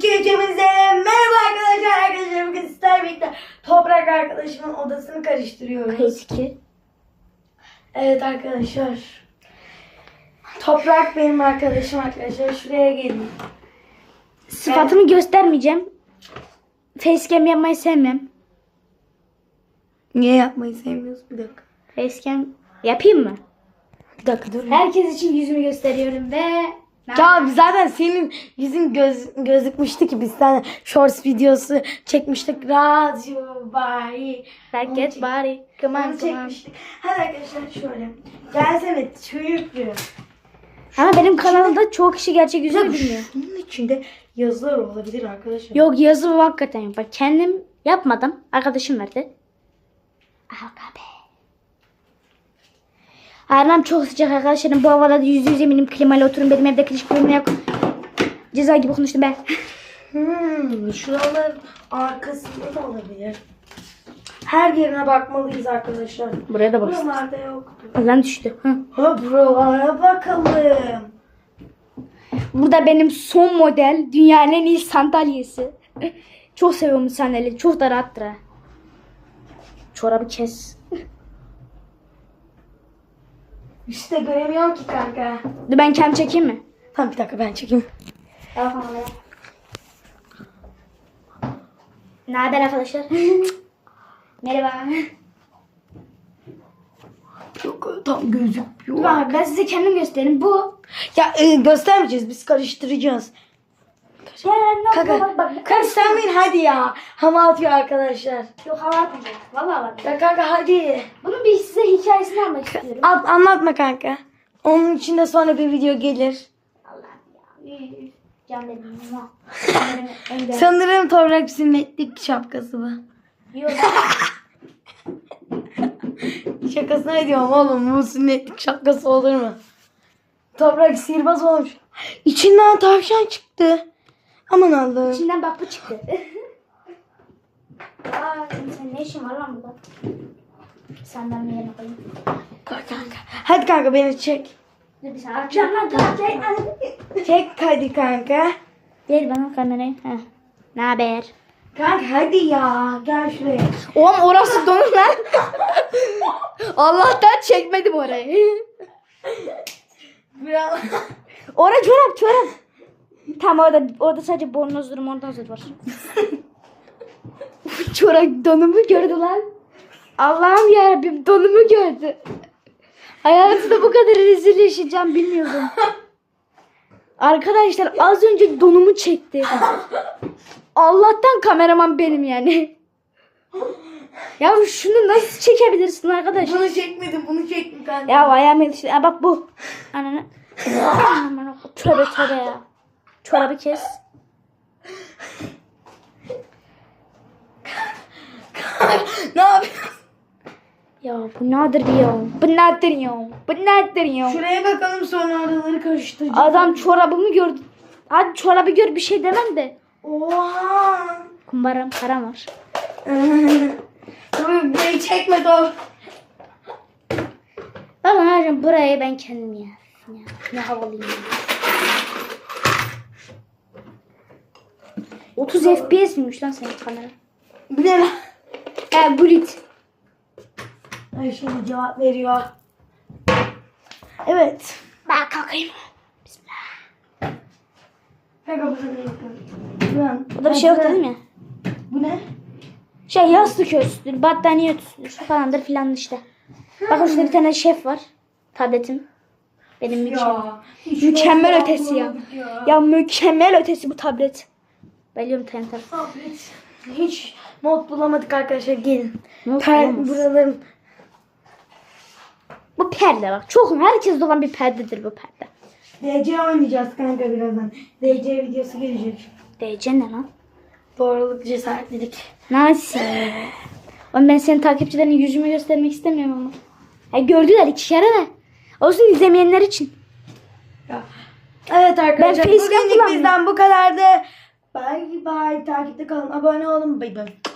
İki üçümüze merhaba arkadaşlar arkadaşlar bugün sizlerle birlikte Toprak arkadaşımın odasını karıştırıyoruz. Eski. Evet arkadaşlar. Toprak benim arkadaşım arkadaşlar. Şuraya gelin. Sıfatımı göstermeyeceğim. Facecam yapmayı sevmem. Niye yapmayı sevmiyorsun? Bir dakika. Facecam yapayım mı? Bir dakika dur. Herkes için yüzümü gösteriyorum ve... Ya zaten senin yüzün göz, gözükmüştü ki biz sana shorts videosu çekmiştik. Radyo bari. Herkes bari. On. çekmiştik. Hadi arkadaşlar şöyle. Gelsene çocukluğum. Ama benim kanalda çoğu kişi gerçek yüzümü bilmiyor. Şunun içinde yazılar olabilir arkadaşlar. Yok yazı hakikaten yok. Bak kendim yapmadım. Arkadaşım verdi. Aga be. Aynen çok sıcak arkadaşlarım. Bu havada yüzde yüz eminim klimayla oturun. Benim evde klima klima yok. Ceza gibi konuştum ben. Hmm, şuraların arkasında da olabilir. Her yerine bakmalıyız arkadaşlar. Buraya da baksın. Buralarda yoktu. Lan düştü. Hı. Ha buralara bakalım. Burada benim son model dünyanın en iyi sandalyesi. Çok seviyorum sandalyeyi. Çok da rahattır ha. Çorabı kes. İşte göremiyorum ki kanka. Dur ben kendim çekeyim mi? Tamam bir dakika ben çekeyim. Ne haber arkadaşlar? Merhaba. Çok tam gözüküyor. Bak ben size kendim göstereyim. Bu. Ya e, göstermeyeceğiz biz karıştıracağız. Kanka, kanka sen bin hadi ya. Hava atıyor arkadaşlar. Yok hava atmayacak. Valla atmayacak. Ya kanka hadi. Bunun bir size hikayesini anlatmak istiyorum. At, anlatma kanka. Onun için de sonra bir video gelir. Allah'ım ya. Can benim. değerli. Sanırım toprak sünnetlik şapkası bu. Yok. Şakasına ediyorum oğlum bu sünnetlik şapkası olur mu? Toprak sihirbaz olmuş. İçinden tavşan çıktı. Aman Allah'ım. İçinden bak bu çıktı. Aa, sen ne işin var lan burada? Senden bir yerine koyayım. Koy kanka. Hadi kanka beni çek. Dur bir saniye. Açacağım lan dur. Çek hadi kanka. Ver bana kamerayı. Heh. Ne haber? Kanka hadi ya. Gel şuraya. Oğlum orası donuk lan. Allah'tan çekmedim orayı. Biraz... Orada çorap çorap. Tamam orada, orada sadece bornoz durum oradan zor var. çorap donumu gördü lan. Allah'ım yarabbim donumu gördü. Hayatımda bu kadar rezil yaşayacağım bilmiyordum. Arkadaşlar az önce donumu çekti. Allah'tan kameraman benim yani. Ya şunu nasıl çekebilirsin arkadaş? Bunu çekmedim bunu çektim kanka. Ya ayağım yetişti. Ha bak bu. Ananı. Aman tövbe tövbe ya. Çorabı kes. ne yapıyorsun? Ya bu nedir ya? Bu nedir ya? Bu nedir ya? Şuraya bakalım sonra araları karıştıracağız. Adam çorabımı gördü. Hadi çorabı gör bir şey demem de. Oha. Kumbaram param var. Dur burayı çekme dur. Bakın hocam burayı ben kendim ya. ya ne havalıyım ya. 30 FPS miymiş lan senin kamera? Bir de He bulit. Ay şimdi cevap veriyor. Evet. Ben kalkayım. Kanka burada ne yapıyorsun? Burada bir şey yok dedim ya. Bu ne? Şey yastık üstüdür, battaniye üstüdür falandır filan işte. Bakın şurada bir tane şef var. Tabletim. Benim mükemmel. hiç Mükemmel ötesi ya. ya. Ya mükemmel ötesi bu tablet. Biliyorum TNT. Tablet. Hiç mod bulamadık arkadaşlar gelin. Mod Per, bulamaz. buraların Bu perde bak. Çok herkes olan bir perdedir bu perde. DC oynayacağız kanka birazdan. DC videosu gelecek. DC ne lan? Doğruluk cesaretlilik. Nasıl? Oğlum ben senin takipçilerine yüzümü göstermek istemiyorum ama. Ya gördüler iki kere de. Olsun izlemeyenler için. Ya. Evet arkadaşlar facecam bugünlük bizden bu kadardı. Bye bye. Takipte kalın. Abone olun. Bay bay.